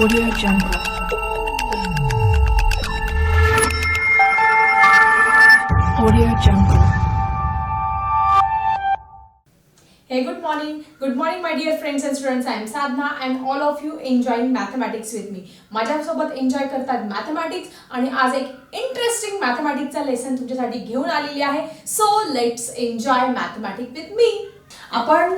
Audio Jungle. Audio Jungle. Hey, good morning. Good morning, my dear friends and students. I am Sadhna and all of you enjoying mathematics with me. माझ्यासोबत enjoy करतात mathematics आणि आज एक interesting मॅथमॅटिक्सचा lesson तुमच्यासाठी घेऊन आलेली आहे so let's enjoy mathematic with me आपण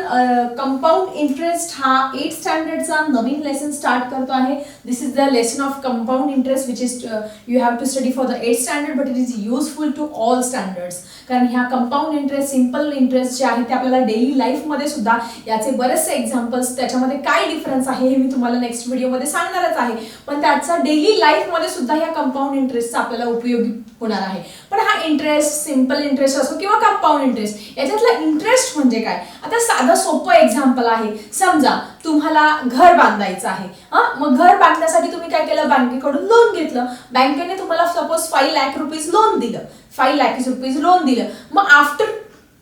कंपाऊंड इंटरेस्ट हा एट स्टँडर्डचा नवीन लेसन स्टार्ट करतो आहे. This is the lesson of compound interest which is you have to study for the eight standard but it is useful to all standards कारण ह्या compound interest simple interest जे आहे ते आपल्याला डेली लाईफमध्ये सुद्धा याचे बरेचसे एक्झाम्पल्स त्याच्यामध्ये काय डिफरन्स आहे हे मी तुम्हाला नेक्स्ट व्हिडिओमध्ये सांगणारच आहे. पण त्याचा डेली लाईफमध्ये सुद्धा ह्या कंपाऊंड इंटरेस्टचा आपल्याला उपयोगी होणार आहे. पण हा इंटरेस्ट सिंपल इंटरेस्ट असो किंवा कंपाऊंड इंटरेस्ट याच्यातला इंटरेस्ट म्हणजे काय? आता साधं सोपं एक्झाम्पल आहे. समजा तुम्हाला घर बांधायचं आहे. हा? मग घर बांधण्यासाठी तुम्ही काय केलं? बँकेकडून लोन घेतलं. बँकेने तुम्हाला suppose five lakh rupees loan दिलं. फाईव्ह लॅक रुपीज लोन दिलं. मग आफ्टर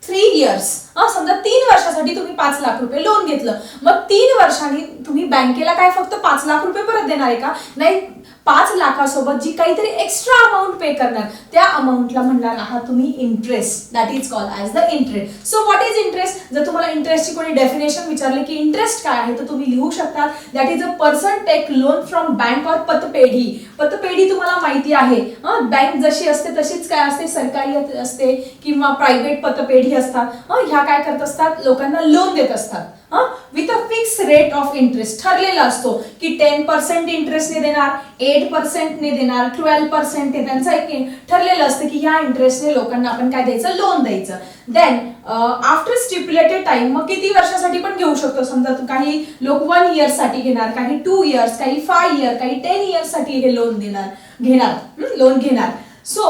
थ्री इयर्स हा? समजा तीन वर्षासाठी तुम्ही पाच लाख रुपये लोन घेतलं. मग तीन वर्षांनी तुम्ही बँकेला काय फक्त पाच लाख रुपये परत देणार आहे का? नाही पाच लाखासोबत जी काहीतरी एक्स्ट्रा अमाऊंट पे करणार त्या अमाऊंटला म्हणणार आहात तुम्ही interest that is call as the interest so what is interest जर तुम्हाला इंटरेस्टची कोणी डेफिनेशन विचारले की इंटरेस्ट काय आहे तर तुम्ही लिहू शकता that is a person take loan from bank or पतपेढी पतपेढी तुम्हाला माहिती आहे. बँक जशी असते तशीच काय असते? सरकारी असते किंवा प्रायव्हेट पतपेढी असतात. ह्या काय करत असतात? लोकांना लोन देत असतात. With a fix rate of interest ठरलेला असतो की टेन पर्सेंट इंटरेस्टने देणार एट पर्सेंटने देणार ट्वेल्व पर्सेंटने त्यांचं एक ठरलेलं असतं की ह्या इंटरेस्टने लोकांना आपण काय द्यायचं? लोन द्यायचं. देन आफ्टर स्टिप्युलेटेड टाइम मग किती वर्षासाठी पण घेऊ शकतो? समजा तू काही लोक वन इयरसाठी घेणार काही टू इयर्स काही फाय इयर काही टेन इयर्ससाठी हे लोन देणार घेणार. लोन घेणार. So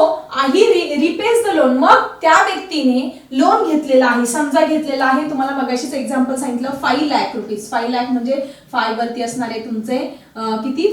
he repays the loan मग त्या व्यक्तीने लोन घेतलेला आहे समजा घेतलेला आहे. तुम्हाला मगाशीच एक्झाम्पल सांगितलं five lakh rupees five lakh म्हणजे फाय वरती असणारे तुमचे किती?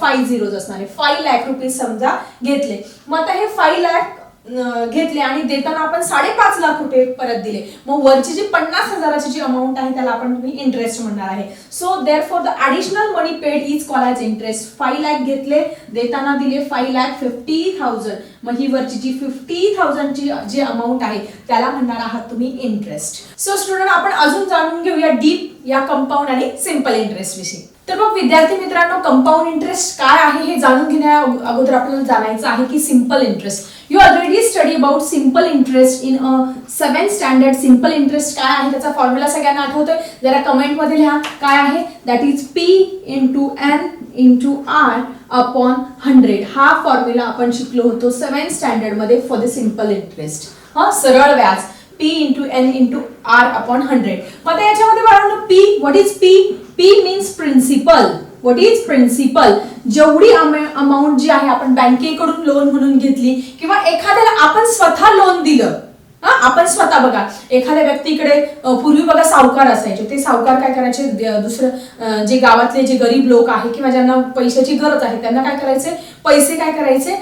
फाईव्ह झिरोज असणारे. फाईव्ह लॅक रुपीज समजा घेतले. मग आता हे फाईव्ह लॅक घेतले आणि देताना आपण साडेपाच लाख रुपये परत दिले. मग वरची जी पन्नास हजाराची जी अमाऊंट आहे त्याला आपण तुम्ही इंटरेस्ट म्हणणार आहे. So therefore the additional money paid is call as interest five lakh घेतले देताना दिले फाईव्ह लॅक फिफ्टी थाउजंड मग ही वरची जी फिफ्टी थाउजंडची जी अमाऊंट आहे त्याला म्हणणार आहात तुम्ही इंटरेस्ट सो स्टुडंट आपण अजून जाणून घेऊया डीप या कंपाऊंड आणि सिंपल इंटरेस्ट विषयी. तर मग विद्यार्थी मित्रांनो कंपाऊंड इंटरेस्ट काय आहे हे जाणून घेण्या अगोदर आपल्याला जाणायचं आहे की simple interest you already study about simple interest in a seven standard simple interest काय आहे? त्याचा फॉर्म्युला सगळ्यांना आठवतोय. जरा कमेंटमध्ये लिहा काय आहे. That is P into N into R upon hundred हा फॉर्म्युला आपण शिकलो होतो सेवन स्टँडर्डमध्ये फॉर द सिंपल इंटरेस्ट हा सरळ व्याज. P into N into R upon hundred मग आता याच्यामध्ये बाळांनो P what is P P means principal what is principal जेवढी अमाऊंट जी आहे आपण बँकेकडून लोन म्हणून घेतली किंवा एखाद्याला आपण स्वतः लोन दिलं आपण स्वतः बघा. एखाद्या व्यक्तीकडे पूर्वी बघा सावकार असायचे. ते सावकार काय करायचे? दुसरं जे गावातले जे गरीब लोक आहे किंवा ज्यांना पैशाची गरज आहे त्यांना काय करायचे? पैसे काय करायचे?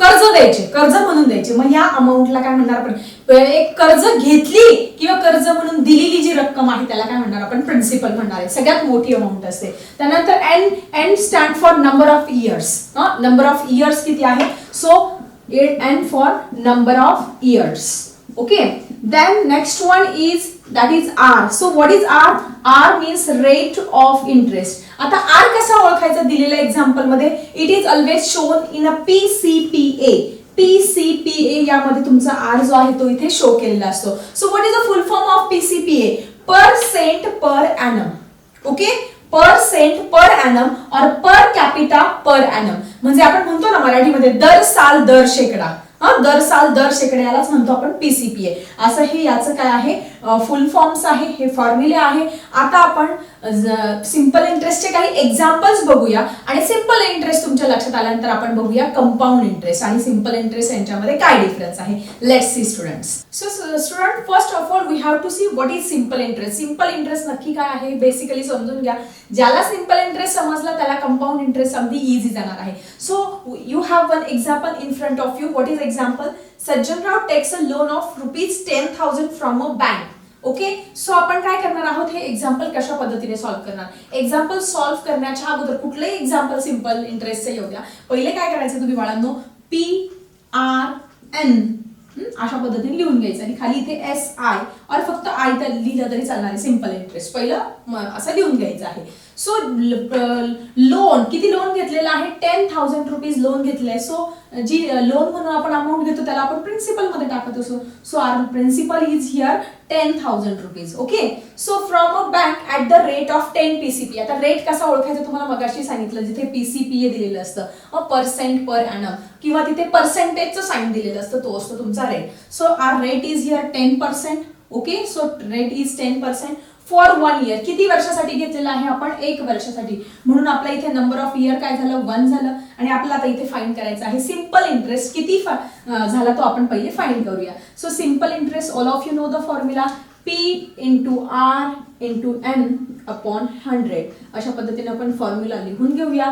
कर्ज द्यायचे. कर्ज म्हणून द्यायचे. मग या अमाऊंटला काय म्हणणार आपण? एक कर्ज घेतली किंवा कर्ज म्हणून दिलेली जी रक्कम आहे त्याला काय म्हणणार आपण? प्रिन्सिपल म्हणणार आहे. सगळ्यात मोठी अमाऊंट असते. त्यानंतर N N stand for number of years number of years किती आहे? So N for number of years okay then next one is that is r. So what is r? R means rate of interest. आता r कसा ओळखायचा दिलेल्या एक्झाम्पलमध्ये? It is always shown in a PCPA PCPA यामध्ये तुमचा R जो आहे तो इथे शो केलेला असतो. So what is the full form of PCPA per cent per annum okay per cent per annum और पर कॅपिटा पर ॲनम म्हणजे आपण म्हणतो ना मराठीमध्ये दर साल दर शेकडा. हा दर साल दर शेकड्यालाच म्हणतो आपण पीसीपीए असं हे याचं काय आहे? फुल फॉर्म्स आहे हे फॉर्म्युले आहे. आता आपण सिंपल इंटरेस्टचे काही एक्झाम्पल्स बघूया. आणि सिंपल इंटरेस्ट तुमच्या लक्षात आल्यानंतर आपण बघूया कंपाऊंड इंटरेस्ट आणि सिंपल इंटरेस्ट यांच्यामध्ये काय डिफरन्स आहे. Let see students so student first of all we have to see what is simple interest simple interest नक्की काय आहे? बेसिकली समजून घ्या. ज्याला सिंपल इंटरेस्ट समजला त्याला कंपाऊंड इंटरेस्ट अगदी इझी जाणार आहे. So you have one example in front of you what is example Sajjanrao takes a loan of rupees ten thousand from a bank okay so आपण काय करणार आहोत? हे एक्झाम्पल कशा पद्धतीने सॉल्व्ह करणार? एक्झाम्पल सॉल्व्ह करण्याच्या अगोदर कुठलंही एक्झाम्पल सिंपल इंटरेस्टचे येऊ द्या. पहिले काय करायचं तुम्ही बाळांनो? पी आर एन अशा पद्धतीने लिहून घ्यायचं. आणि खाली इथे एस आय और फक्त आय तर लिहिलं तरी चालणार आहे. सिंपल इंटरेस्ट पहिलं असं लिहून घ्यायचं आहे. सो लोन uh, किती लोन घेतलेलं आहे? टेन थाउजंड रुपीज लोन घेतलंय. सो uh, जी uh, लोन म्हणून आपण अमाऊंट घेतो त्याला आपण प्रिन्सिपलमध्ये टाकत असो. So R principal is here ten thousand rupees okay so from a bank at the rate of ten PCP आता रेट कसा ओळखायचा तुम्हाला मगाशी सांगितलं जिथे पीसीपीए दिलेलं असतं. अ पर्सेंट पर अॅनम किंवा तिथे पर्सेंटेजचं साईन दिलेलं असतं तो असतो तुमचा rate so R rate is here ten percent okay so rate is ten percent for one year किती वर्षासाठी घेतलेलं आहे आपण? एक वर्षासाठी. म्हणून आपला इथे नंबर ऑफ इयर काय झालं? वन झालं. आणि आपल्याला आता इथे फाईन करायचं आहे. सिंपल इंटरेस्ट किती झाला तो आपण पहिले फाईन करूया. So simple interest all of you know the formula P into R into N upon hundred अशा पद्धतीने आपण फॉर्म्युला लिहून घेऊया.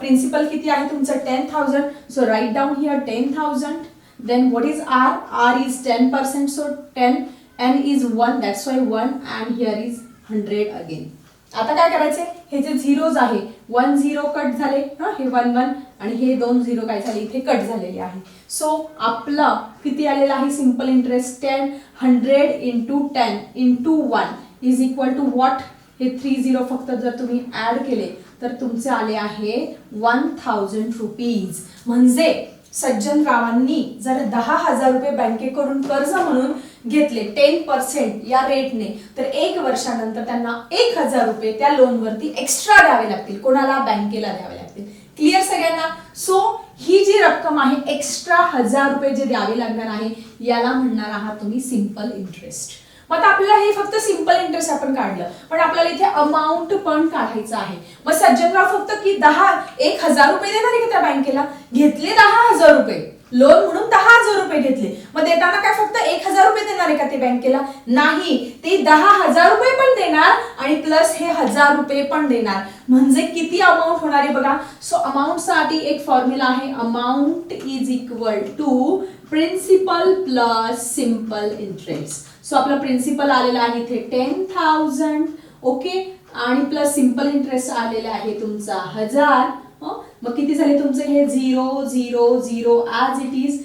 प्रिन्सिपल किती आहे तुमचं? Ten thousand so write down here ten thousand then what is R R is ten percent so ten N is one that's why one and here is hundred again आता काय करायचे? हे जे झिरोज आहे one zero cut झाले हा हे one one आणि हे दोन झिरो काय झाले? इथे कट झालेले आहे. सो आपलं किती आलेला आहे? Simple interest ten hundred into ten into one is equal to what हे थ्री झिरो फक्त जर तुम्ही ऍड केले तर तुमचे आले आहे वन थाउजंड रुपीज म्हणजे सज्जनरावांनी जर दहा हजार रुपये बँकेकडून कर्ज म्हणून घेतले टेन पर्सेंट या रेटने तर एक वर्षानंतर त्यांना एक हजार रुपये त्या लोनवरती एक्स्ट्रा द्यावे लागतील. कोणाला? बँकेला द्यावे लागतील. क्लिअर सगळ्यांना? सो ही जी रक्कम आहे एक्स्ट्रा हजार रुपये जे द्यावे लागणार आहे याला म्हणणार आहात तुम्ही सिंपल इंटरेस्ट मग आता आपल्याला हे फक्त सिंपल इंटरेस्ट आपण काढलं. पण आपल्याला इथे अमाऊंट पण काढायचं आहे. मग सज्जनराव फक्त की दहा एक हजार रुपये देणार आहे का त्या बँकेला? घेतले दहा हजार रुपये. लोन म्हणून दहा हजार रुपये घेतले. मग देताना काय फक्त एक हजार रुपये देणार आहे का ते बँकेला? नाही ते दहा हजार रुपये पण देणार आणि प्लस हे हजार रुपये पण देणार. म्हणजे किती अमाऊंट होणार आहे बघा? सो अमाऊंटसाठी एक फॉर्म्युला आहे amount is equal to principal plus simple interest so आपलं प्रिन्सिपल आलेलं आहे इथे टेन थाउजंड ओके आणि प्लस सिंपल इंटरेस्ट आलेला आहे तुमचा हजार मग किती झाले तुमचे हे? झिरो झिरो झिरो आज इट इज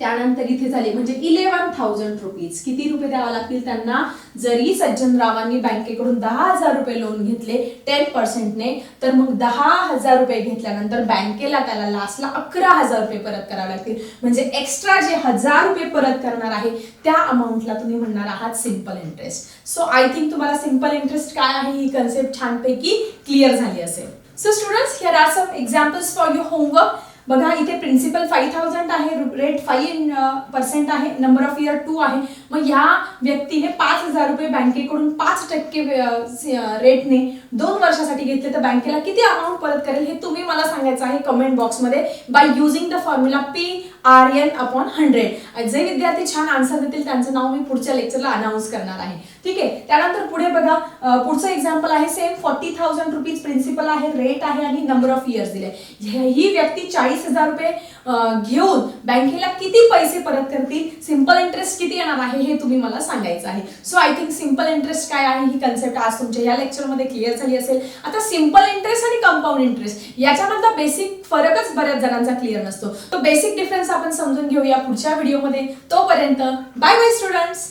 त्यानंतर इथे झाले म्हणजे इलेव्हन थाउजंड रुपीज किती रुपये द्यावे लागतील त्यांना? जरी सज्जनरावांनी बँकेकडून दहा हजार रुपये लोन घेतले टेन पर्सेंटने तर मग दहा हजार रुपये घेतल्यानंतर बँकेला त्याला लास्टला अकरा हजार रुपये परत करावे लागतील. म्हणजे एक्स्ट्रा जे हजार रुपये परत करणार आहे त्या अमाऊंटला तुम्ही म्हणणार आहात simple interest so I think तुम्हाला सिंपल इंटरेस्ट काय आहे? ही कन्सेप्ट छानपैकी क्लिअर झाली असेल. So students here are some examples for your homework बघा इथे प्रिन्सिपल फाईव्ह थाउजंड आहे रेट फाईव्ह पर्सेंट आहे नंबर ऑफ इयर टू आहे. मग ह्या व्यक्तीने पाच हजार रुपये बँकेकडून पाच टक्के रेटने दोन वर्षासाठी घेतले. तर बँकेला किती अमाऊंट परत करेल हे तुम्ही मला सांगायचं आहे कमेंट बॉक्समध्ये by using the formula P R N upon hundred जे विद्यार्थी छान आन्सर देतील त्यांचं नाव मी पुढच्या लेक्चरला अनाऊन्स करणार आहे. ठीक आहे? त्यानंतर पुढे बघा पुढचं एक्झाम्पल आहे same forty thousand rupees principal आहे रेट आहे आणि नंबर ऑफ इयर्स दिले. ही व्यक्ती चाळीस हजार रुपये घेऊन बँकेला किती पैसे परत करतील? सिंपल इंटरेस्ट किती येणार आहे हे तुम्ही मला सांगायचं आहे. So I think simple interest काय आहे ही कन्सेप्ट आज तुमच्या या लेक्चरमध्ये क्लिअर झाली असेल. आता सिंपल इंटरेस्ट आणि कंपाऊंड इंटरेस्ट याच्यामधला बेसिक फरकच बऱ्याच जणांचा क्लिअर नसतो. तो बेसिक डिफरन्स आपण समजून घेऊया पुढच्या व्हिडिओमध्ये तोपर्यंत बाय बाय स्टुडंट्स